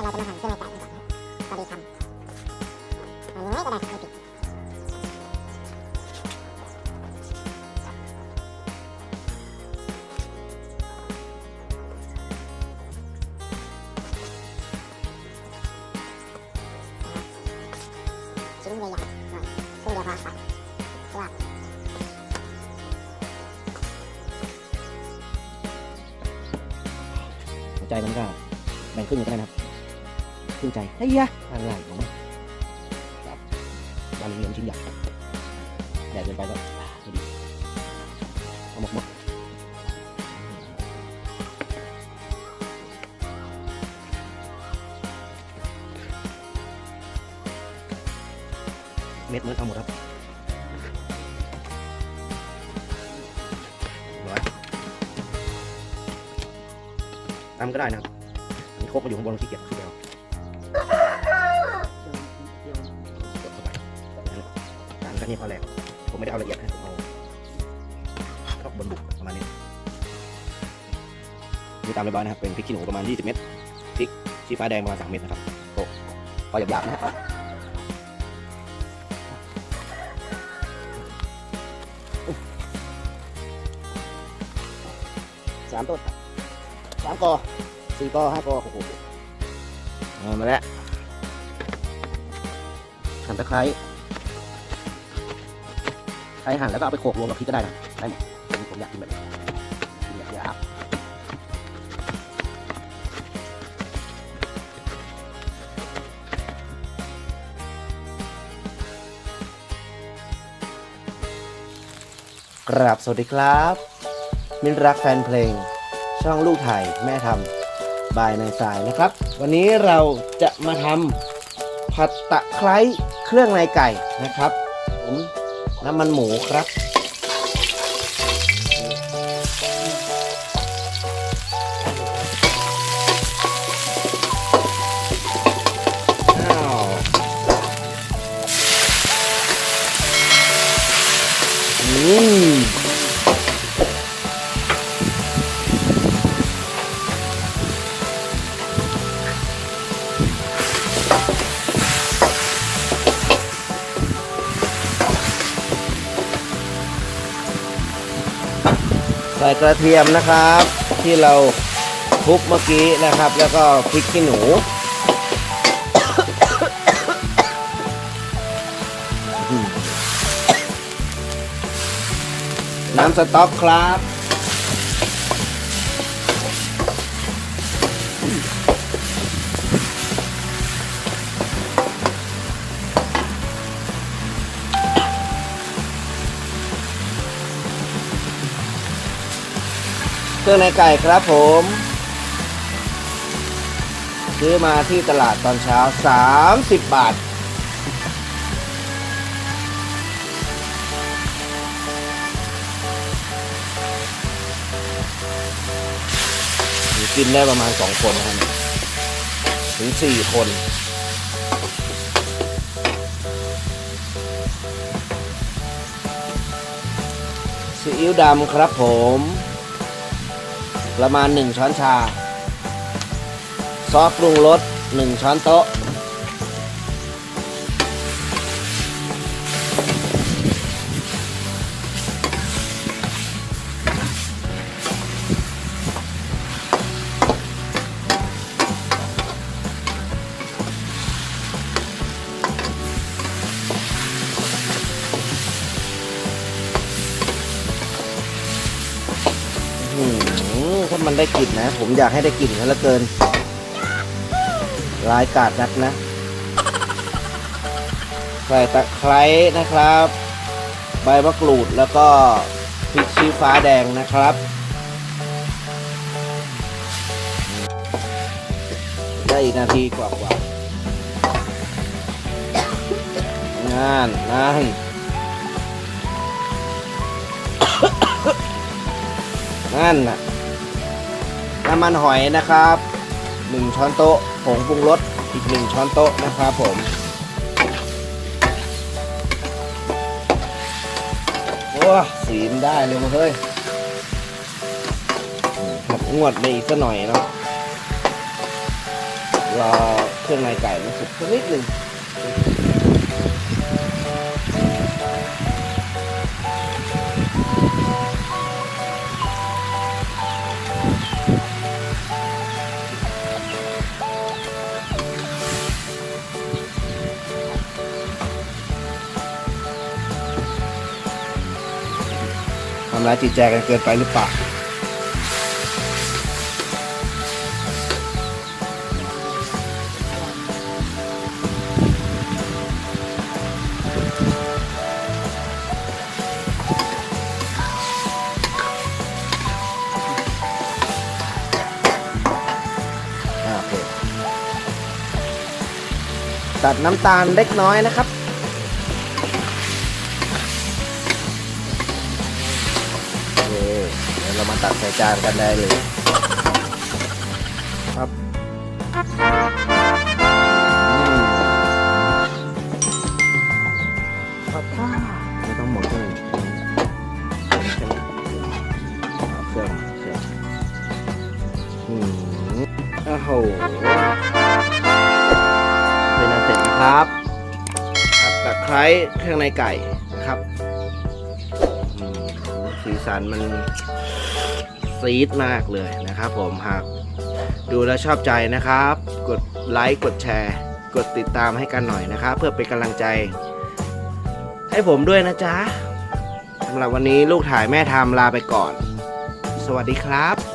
รกเราจะมาหั่นเครื่องในไก่กันก่อนพอดีคำอันนี้ก็ได้ไม่ผิดชิ้นใหญ่ๆหน่อยครึ่งเดียวพอครับเพราะว่าใจมันก็แบ่งครึ่งก็ได้นะครับ ครึ่งใจไอ้ยะอะไรของมันครับบานเรียนชิ้นใหญ่ใหญ่เกินไปก็ไม่ดีเอาหมกหมกเม็ดมันเอาหมดครับร้อยตามก็ได้นะครับมีโคกมาอยู่ข้างบนขี้เกียจ นี่พอแล้วผมไม่ได้เอาละเอียดนะผมเอารอบบนบุกประมาณนี้นี่ตามเรียบร้อยนะครับ เป็นพริกขี้หนูประมาณ 20 เม็ดพริกชี้ฟ้าแดงประมาณ 3 เม็ดนะครับโอ้พอหยาบๆนะครับสามต้นสามกอสี่กอห้ากอโอ้โหเอามาแล้วหั่นตะไคร้ ใครหั่นแล้วก็เอาไปโขลกรวมกับพริกก็ได้นะได้หมดผมอยากกินแบบนี้กินแบบยาบกราบสวัสดีครับ มินรักแฟนเพลง ช่องลูกไทยแม่ทำบายนายสายนะครับ วันนี้เราจะมาทำผัดตะไคร้เครื่องในไก่นะครับ น้ำมันหมูครับอ้ ใส่กระเทียมนะครับ ที่เราทุบเมื่อกี้นะครับ แล้วก็พริกขี้หนูน้ำสต๊อกครับ รื่องในไก่ครับผม ซื้อมาที่ตลาดตอนเช้า 30 บาท กินได้ประมาณ 2 คนนะครับ ถึง 4 คนซีอิ๊วดำครับผม ประมาณ 1 ช้อนชา ซอสปรุงรส 1 ช้อนโต๊ะ ถ้ามันได้กลิ่นนะ ผมอยากให้ได้กลิ่นกันเหลือเกินรายกาดนักนะใส่ตะไคร้นะครับ ใบมะกรูดแล้วก็พริกชี้ฟ้าแดงนะครับ ได้อีกนาทีกว่ากว่าๆนั่นนั่นนั่นน่ะ น้ำมันหอยนะครับหนึ่งช้อนโต๊ะผงปรุงรสอีกหนึ่งช้อนโต๊ะนะครับผมโอ้สีมนได้เลยมาเฮ้ยครับงวดไปอีกสักหน่อยเนาะรอเครื่องในไก่มันสุกสักนิดหนึ่งำร้ายจิตใจกันเกินไปหรือเปล่าอ่าโอเคตัดน้ำตาลเล็กน้อยนะครับ เรามาตัดใส่จานกันได้เลยครับครับไม่ต้องหมดเลยเครื่องเครื่องอืมโอ้โหเป็นอันเสร็จนะครับผัดตะไคร้เครื่องในไก่นะครับสีสันมัน ซีดมากเลยนะครับผมหากดูแล้วชอบใจนะครับ กดไลค์กดแชร์ กดติดตามให้กันหน่อยนะครับ เพื่อเป็นกำลังใจ ให้ผมด้วยนะจ๊ะสำหรับวันนี้ลูกถ่ายแม่ทำลาไปก่อน สวัสดีครับ